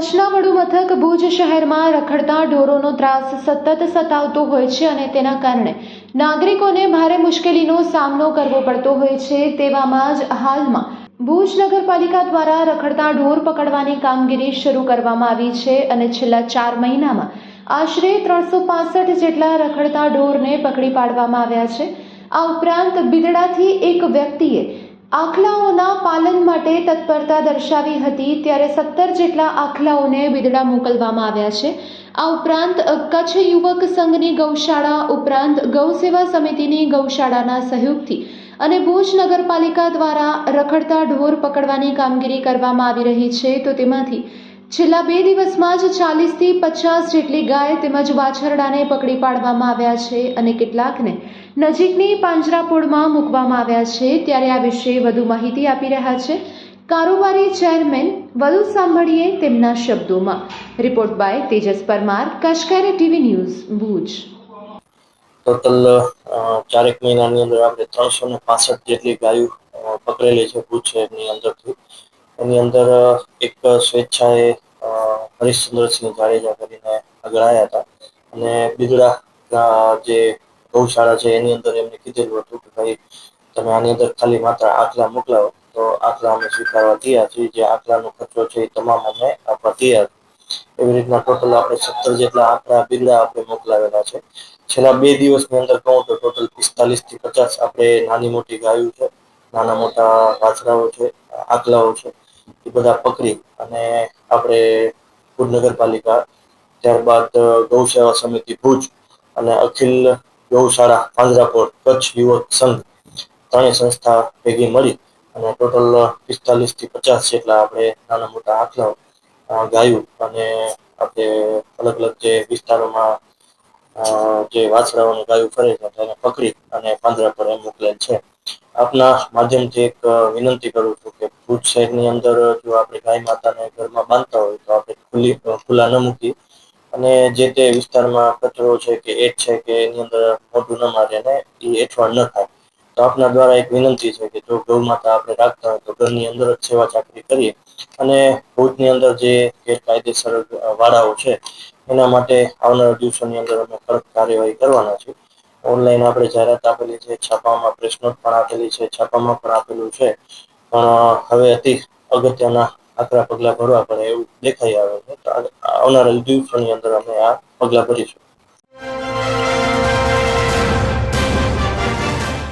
કચ્છના વડુ મથક ભુજ શહેરમાં રખડતા ઢોરોનો ત્રાસ સતત સતાવતો હોય છે અને તેના કારણે નાગરિકોને ભારે મુશ્કેલીનો સામનો કરવો પડતો હોય છે તેવામાં જ હાલમાં ભુજ નગરપાલિકા દ્વારા રખડતા ઢોર પકડવાની કામગીરી શરૂ કરવામાં આવી છે અને છેલ્લા ચાર મહિનામાં આશરે ત્રણસો પાસઠ જેટલા રખડતા ઢોરને પકડી પાડવામાં આવ્યા છે. આ ઉપરાંત બિદડાથી એક વ્યક્તિએ આખલાઓના પાલન માટે તત્પરતા દર્શાવી હતી ત્યારે સત્તર જેટલા આખલાઓને બિદડા મોકલવામાં આવ્યા છે. આ ઉપરાંત કચ્છ યુવક સંઘની ગૌશાળા ઉપરાંત ગૌસેવા સમિતિની ગૌશાળાના સહયોગથી અને ભુજ નગરપાલિકા દ્વારા રખડતા ઢોર પકડવાની કામગીરી કરવામાં આવી રહી છે, તો તેમાંથી છેલ્લા બે દિવસમાં જ ચાલીસથી પચાસ જેટલી ગાય તેમજ વાછરડાને પકડી પાડવામાં આવ્યા છે અને કેટલાકને નજીકની પાંજરાપોળમાં મૂકવામાં આવ્યા છે. ત્યારે આ વિશે વધુ માહિતી આપી રહ્યા છે. કારોબારી ચેરમેન વધુ સાંભળીએ તેમના શબ્દોમાં. રિપોર્ટ બાય તેજસ પરમાર કશકારી ટીવી ન્યૂઝ, ભુજ. ટોટલ ચારેક મહિનાની અંદર આપણે ત્રણસો ને પાસઠ જેટલી ગાયો પકડેલી છે ભુજ શહેરની અંદરથી. એની અંદર એક સ્વેચ્છાએ હરીશચંદ્રસિંહ જાડેજા કરીને આગળ આવ્યા હતા. અને બિદડા જે ગૌશાળા છે, એની અંદર એમને કીધેલું હતું કે ભાઈ, તમે આની અંદર ખાલી માત્ર આખલા મોકલાવો. તો આકલા અમે સ્વીકારવા તૈયાર છીએ. જે આખલાનો ખર્ચો છે એ તમામ અમે આપવા તૈયાર. એવી રીતના ટોટલ આપણે સત્તર જેટલા આખલા બિરડા આપણે મોકલાવેલા છે. છેલ્લા બે દિવસની અંદર કહું તો ટોટલ પિસ્તાલીસથી પચાસ આપણે નાની મોટી ગાયો છે, નાના મોટા વાછરાઓ છે, આકલાઓ છે. બધા પકડી અને આપણે ભુજ નગરપાલિકા ત્યારબાદ ગૌસેવા સમિતિ ભુજ અને અખિલ ગૌશાળા પાંજરાપોર કચ્છ યુવક સંઘ ત્રણેય સંસ્થા ભેગી મળી અને ટોટલ પિસ્તાલીસથી પચાસ જેટલા આપણે નાના મોટા આખલાઓ ગાયું અને આપણે અલગ અલગ જે વિસ્તારોમાં જે વાછરાઓની ગાયું ફરે છે, તેને પકડી અને પાંજરા પર મોકલેલ છે. આપના માધ્યમથી એક વિનંતી કરું છું ભુજ શહેરની અંદર જો આપણે ગાય માતાને ઘરમાં બાંધતા હોય તો આપણે ખુલ્લી ખુલ્લા ન મૂકી અને જે તે વિસ્તારમાં કચરો છે કે એટ છે કે એની અંદર મોઢું ન મારે અને એ એઠવાડ ન થાય. તો આપના દ્વારા એક વિનંતી છે કે જો ગૌ માતા આપણે રાખતા હોય તો ઘરની અંદર જ સેવા ચાકરી કરીએ. અને ભુજની અંદર જે ગેરકાયદેસર વાળાઓ છે, એના માટે આવનારા દિવસોની અંદર અમે કડક કાર્યવાહી કરવાના છીએ. ઓનલાઈન આપણે જાહેરાત આપેલી છે, છાપામાં પ્રેસ નોટ પણ આપેલી છે, છાપામાં પણ આપેલું છે. પણ હવે અતિ અગત્યના આકરા પગલા ભરવા પડે એવું દેખાઈ આવે છે. આવનારા દિવસોની અંદર અમે આ પગલા ભરીશું.